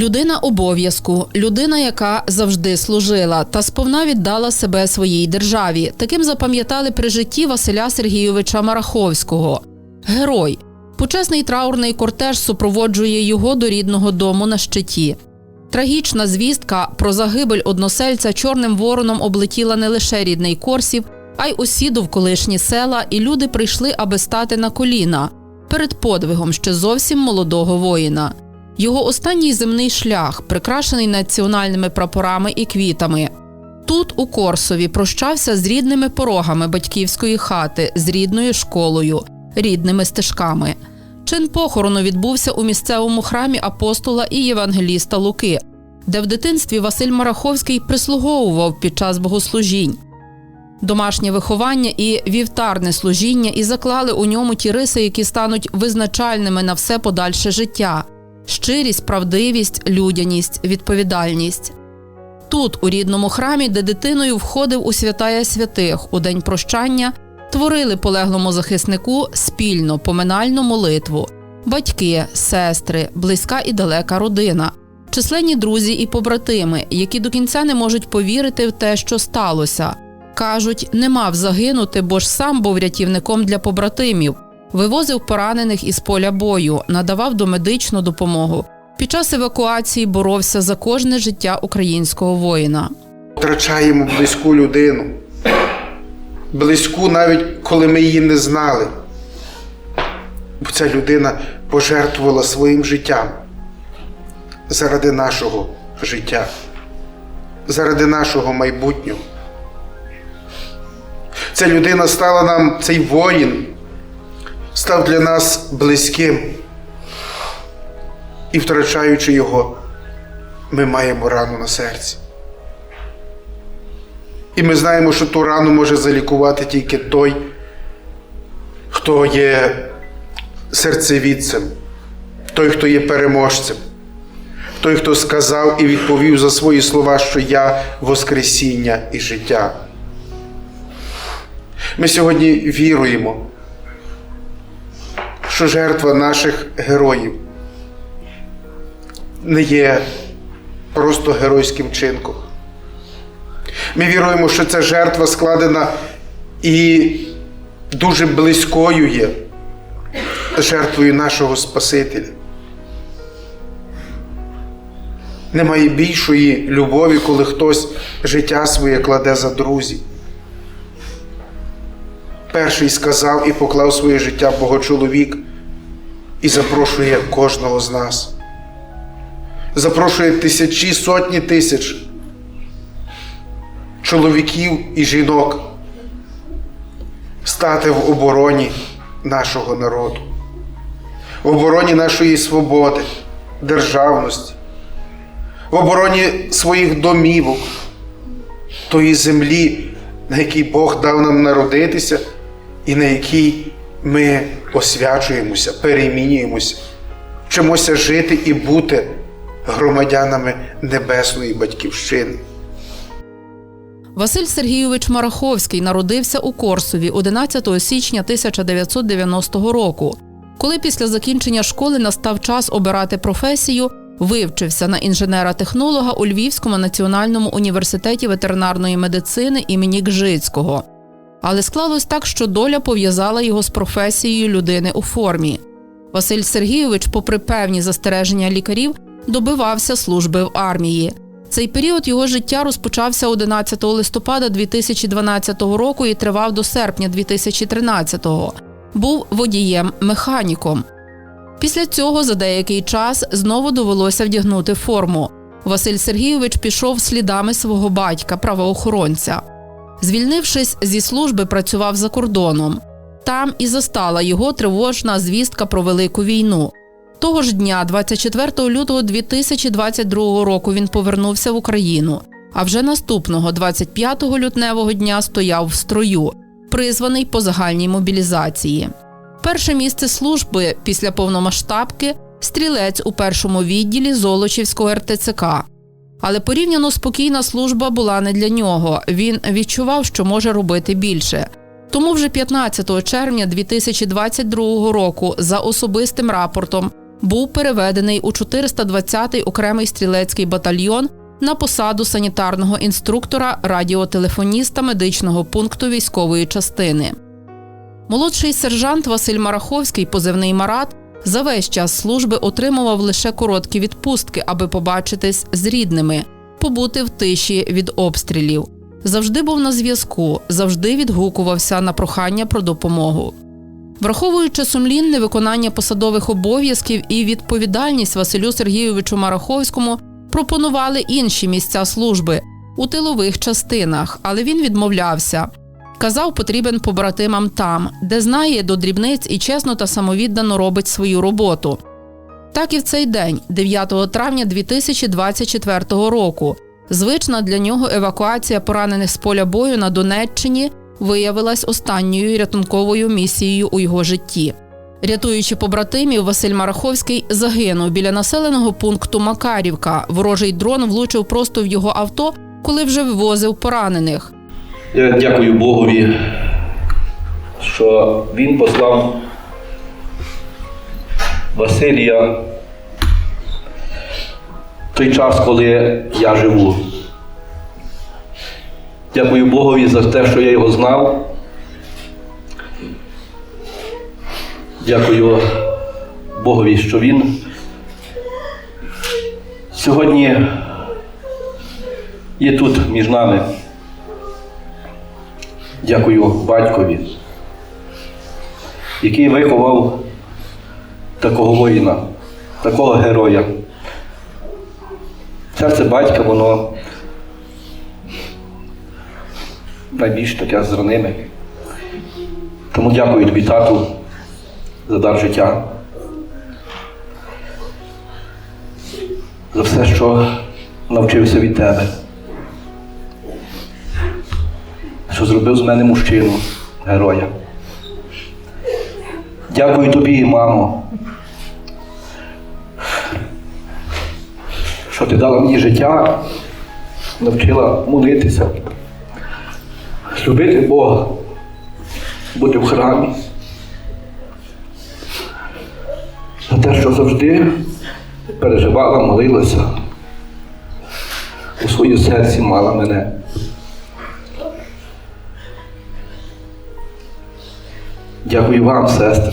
Людина обов'язку, людина, яка завжди служила та сповна віддала себе своїй державі. Таким запам'ятали при житті Василя Сергійовича Мараховського. Герой. Почесний траурний кортеж супроводжує його до рідного дому на щиті. Трагічна звістка про загибель односельця чорним вороном облетіла не лише рідний Корсів, а й усі довколишні села, і люди прийшли, аби стати на коліна перед подвигом ще зовсім молодого воїна. Його останній земний шлях, прикрашений національними прапорами і квітами. Тут, у Корсові, прощався з рідними порогами батьківської хати, з рідною школою, рідними стежками. Чин похорону відбувся у місцевому храмі апостола і євангеліста Луки, де в дитинстві Василь Мараховський прислуговував під час богослужінь. Домашнє виховання і вівтарне служіння і заклали у ньому ті риси, які стануть визначальними на все подальше життя щирість, правдивість, людяність, відповідальність. Тут, у рідному храмі, де дитиною входив у святая святих у день прощання, творили полеглому захиснику спільно поминальну молитву, батьки, сестри, близька і далека родина, численні друзі і побратими, які до кінця не можуть повірити в те, що сталося. Кажуть, не мав загинути, бо ж сам був рятівником для побратимів, вивозив поранених із поля бою, надавав домедичну допомогу. Під час евакуації боровся за кожне життя українського воїна. втрачаємо близьку людину. Близьку, навіть коли ми її не знали. Бо ця людина пожертвувала своїм життям заради нашого життя, заради нашого майбутнього. Ця людина стала нам, цей воїн, став для нас близьким. І втрачаючи його, ми маємо рану на серці. І ми знаємо, що ту рану може залікувати тільки той, хто є серцевідцем, той, хто є переможцем, той, хто сказав і відповів за свої слова, що я Воскресіння і життя. Ми сьогодні віруємо, що жертва наших героїв не є просто геройським чинком. Ми віруємо, що ця жертва складена і дуже близькою є жертвою нашого Спасителя. Немає більшої любові, коли хтось життя своє кладе за друзів. Перший сказав і поклав своє життя Богочоловік і запрошує кожного з нас. Запрошує тисячі, сотні тисяч чоловіків і жінок стати в обороні нашого народу, в обороні нашої свободи, державності, в обороні своїх домівок, тої землі, на якій Бог дав нам народитися, і на якій ми освячуємося, перемінюємося, вчимося жити і бути громадянами небесної батьківщини. Василь Сергійович Мараховський народився у Корсові 11 січня 1990 року. Коли після закінчення школи настав час обирати професію, вивчився на інженера-технолога у Львівському національному університеті ветеринарної медицини імені Гжицького. Але склалось так, що доля пов'язала його з професією людини у формі. Василь Сергійович, попри певні застереження лікарів, добивався служби в армії. Цей період його життя розпочався 11 листопада 2012 року і тривав до серпня 2013-го. Був водієм-механіком. Після цього за деякий час знову довелося вдягнути форму. Василь Сергійович пішов слідами свого батька, правоохоронця. Звільнившись зі служби, працював за кордоном. Там і застала його тривожна звістка про велику війну. Того ж дня, 24 лютого 2022 року, він повернувся в Україну. А вже наступного, 25 лютневого дня, стояв в строю, призваний по загальній мобілізації. Перше місце служби після повномасштабки стрілець у першому відділі Золочівського РТЦК. Але порівняно спокійна служба була не для нього. Він відчував, що може робити більше. Тому вже 15 червня 2022 року за особистим рапортом був переведений у 420-й окремий стрілецький батальйон на посаду санітарного інструктора радіотелефоніста медичного пункту військової частини. Молодший сержант Василь Мараховський, позивний Марат, за весь час служби отримував лише короткі відпустки, аби побачитись з рідними, побути в тиші від обстрілів. Завжди був на зв'язку, завжди відгукувався на прохання про допомогу. Враховуючи сумлінне виконання посадових обов'язків і відповідальність Василю Сергійовичу Мараховському, пропонували інші місця служби у тилових частинах, але він відмовлявся. Казав, потрібен побратимам там, де знає до дрібниць і чесно та самовіддано робить свою роботу. Так і в цей день, 9 травня 2024 року, звична для нього евакуація поранених з поля бою на Донеччині виявилась останньою рятунковою місією у його житті. Рятуючи побратимів, Василь Мараховський загинув біля населеного пункту Макарівка. Ворожий дрон влучив просто в його авто, коли вже вивозив поранених. Я дякую Богові, що Він послав Василія в той час, коли я живу. Дякую Богові за те, що я його знав. Дякую Богові, що він сьогодні є тут між нами. Дякую батькові, який виховав такого воїна, такого героя. Серце батька, воно найбільш таке зраниме. Тому дякую тобі, тату, за дар життя, за все, що навчився від тебе. Зробив з мене мужчину, героя. Дякую тобі, мамо, що ти дала мені життя, навчила молитися, любити Бога, бути в храмі. За те, що завжди переживала, молилася, у своїй серці мала мене. Дякую вам, сестри,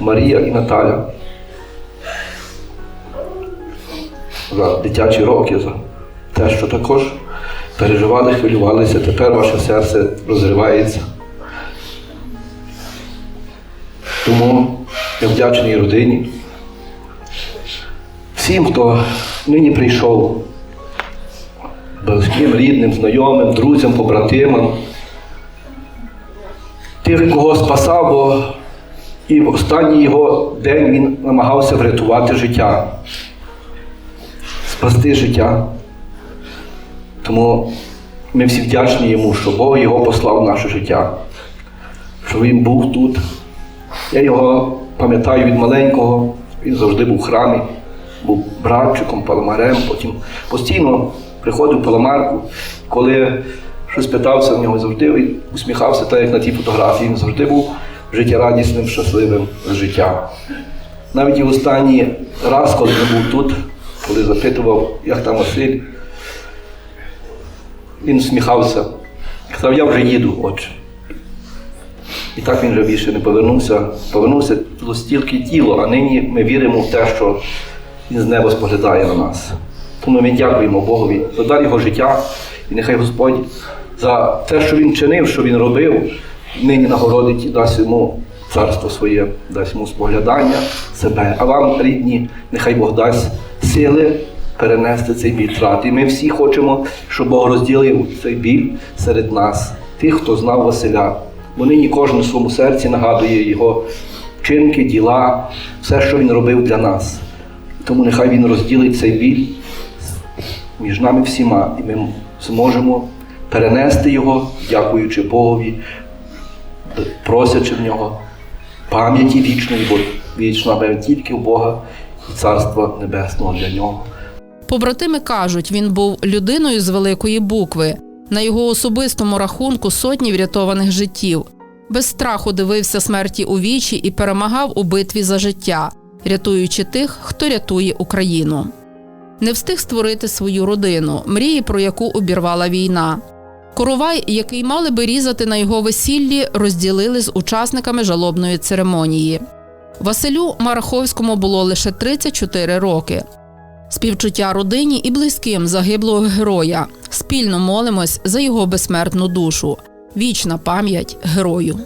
Марія і Наталя, за дитячі роки, за те, що також переживали, хвилювалися. Тепер ваше серце розривається. Тому я вдячний родині, всім, хто нині прийшов, близьким, рідним, знайомим, друзям, побратимам тих, кого спасав, бо і в останній його день він намагався врятувати життя, спасти життя. Тому ми всі вдячні йому, що Бог його послав в наше життя, що він був тут. Я його пам'ятаю від маленького, він завжди був в храмі, був братчиком, паламарем, потім постійно приходив в паламарку, коли щось питався в нього, завжди усміхався, так як на тій фотографії. Він завжди був життєрадісним, щасливим життя. Навіть і в останній раз, коли він був тут, коли запитував, як там Василь, він усміхався. Сказав, я вже їду, отче. І так він вже більше не повернувся. Повернувся до стільки тіло, а нині ми віримо в те, що він з неба споглядає на нас. Тому ми дякуємо Богові за дар його життя, і нехай Господь за те, що він чинив, що він робив, нині нагородить і дасть йому царство своє, дасть йому споглядання себе. А вам, рідні, нехай Бог дасть сили перенести цей біль втрати. І ми всі хочемо, щоб Бог розділив цей біль серед нас, тих, хто знав Василя. Бо нині кожен у своєму серці нагадує його вчинки, діла, все, що він робив для нас. Тому нехай він розділить цей біль між нами всіма, і ми зможемо перенести його, дякуючи Богові, просячи в нього пам'яті вічної, бо вічна пам'ять тільки в Бога і Царства Небесного для нього. Побратими кажуть, він був людиною з великої букви. На його особистому рахунку сотні врятованих життів. Без страху дивився смерті у вічі і перемагав у битві за життя. рятуючи тих, хто рятує Україну. Не встиг створити свою родину, мрії, про яку обірвала війна. Коровай, який мали би різати на його весіллі, розділили з учасниками жалобної церемонії. Василю Мараховському було лише 34 роки. Співчуття родині і близьким загиблого героя. Спільно молимось за його безсмертну душу. Вічна пам'ять герою.